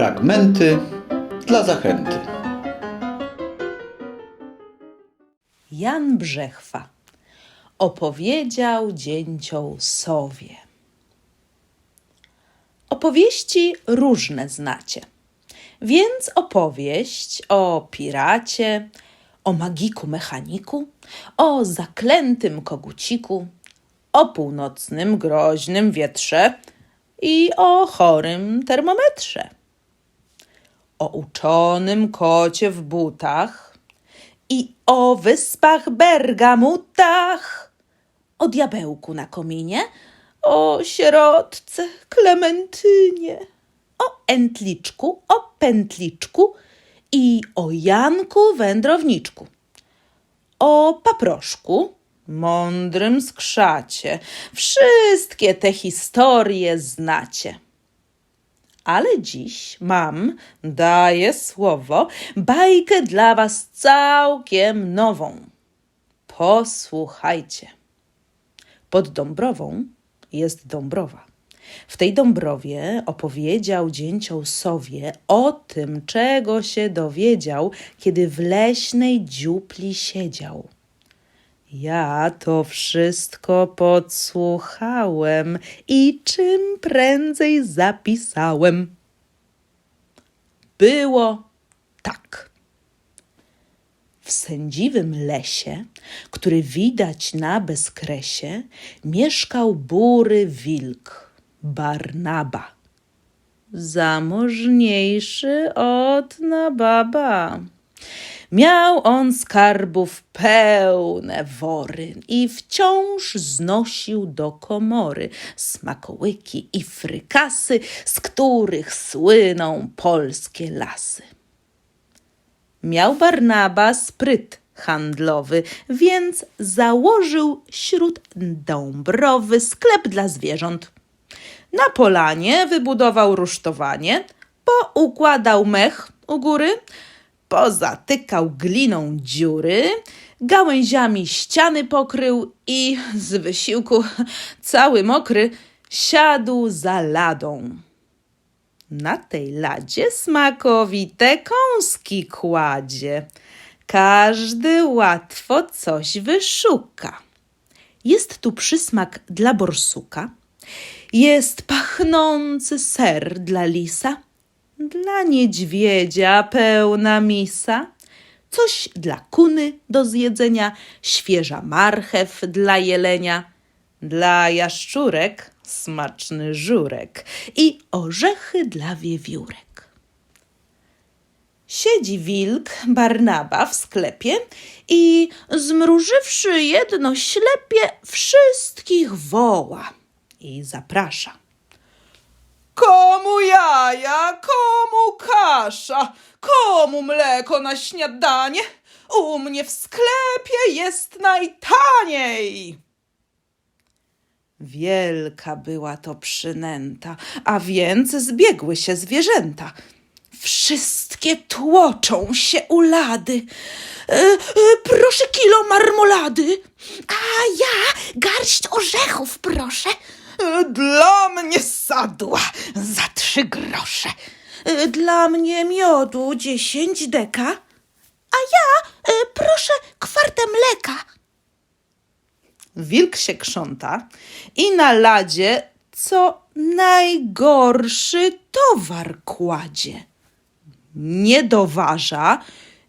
Fragmenty dla zachęty. Jan Brzechwa opowiedział dzięcioł sowie. Opowieści różne znacie, więc opowieść o piracie, o magiku mechaniku, o zaklętym koguciku, o północnym groźnym wietrze i o chorym termometrze, o uczonym kocie w butach i o wyspach Bergamutach, o diabełku na kominie, o sierotce Klementynie, o entliczku, o pętliczku i o Janku wędrowniczku, o paproszku, mądrym skrzacie. Wszystkie te historie znacie. Ale dziś mam, daję słowo, bajkę dla was całkiem nową. Posłuchajcie. Pod Dąbrową jest Dąbrowa. W tej Dąbrowie opowiedział dzięcioł sowie o tym, czego się dowiedział, kiedy w leśnej dziupli siedział. Ja to wszystko podsłuchałem i czym prędzej zapisałem. Było tak. W sędziwym lesie, który widać na bezkresie, mieszkał bury wilk, Barnaba. Zamożniejszy od nababa. Miał on skarbów pełne wory i wciąż znosił do komory smakołyki i frykasy, z których słyną polskie lasy. Miał Barnaba spryt handlowy, więc założył śród dąbrowy sklep dla zwierząt. Na polanie wybudował rusztowanie, poukładał mech u góry, pozatykał gliną dziury, gałęziami ściany pokrył i z wysiłku cały mokry siadł za ladą. Na tej ladzie smakowite kąski kładzie. Każdy łatwo coś wyszuka. Jest tu przysmak dla borsuka, jest pachnący ser dla lisa, dla niedźwiedzia pełna misa, coś dla kuny do zjedzenia, świeża marchew dla jelenia, dla jaszczurek smaczny żurek i orzechy dla wiewiórek. Siedzi wilk Barnaba w sklepie i zmrużywszy jedno ślepie, wszystkich woła i zaprasza. Komu jaja, komu kasza, komu mleko na śniadanie? U mnie w sklepie jest najtaniej. Wielka była to przynęta, a więc zbiegły się zwierzęta. Wszystkie tłoczą się u lady. E, e, proszę kilo marmolady. A ja garść orzechów proszę. Dla mnie sadła za trzy grosze. Dla mnie miodu dziesięć deka. A ja e, proszę kwartę mleka. Wilk się krząta i na ladzie co najgorszy towar kładzie. Nie doważa,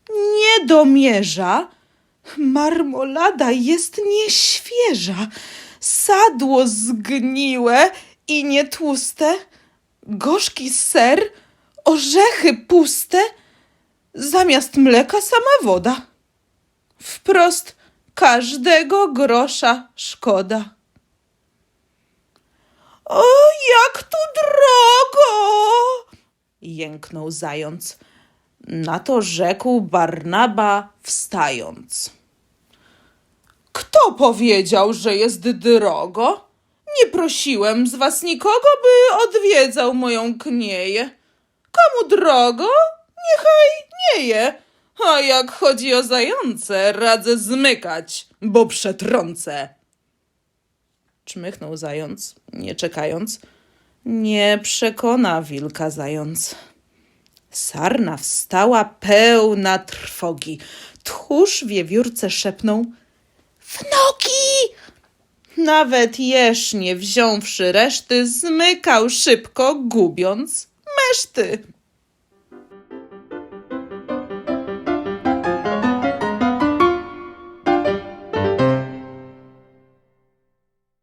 nie domierza. Marmolada jest nieświeża, sadło zgniłe i nietłuste, gorzki ser, orzechy puste, zamiast mleka sama woda. Wprost każdego grosza szkoda. O, jak tu drogo! jęknął zając. Na to rzekł Barnaba wstając. Kto powiedział, że jest drogo? Nie prosiłem z was nikogo, by odwiedzał moją knieję. Komu drogo, niechaj nie je. A jak chodzi o zające, radzę zmykać, bo przetrącę. Czmychnął zając, nie czekając. Nie przekona wilka zając. Sarna wstała pełna trwogi. Tchórz wiewiórce szepnął w nogi! Nawet jeż nie wziąwszy reszty, zmykał szybko, gubiąc meszty.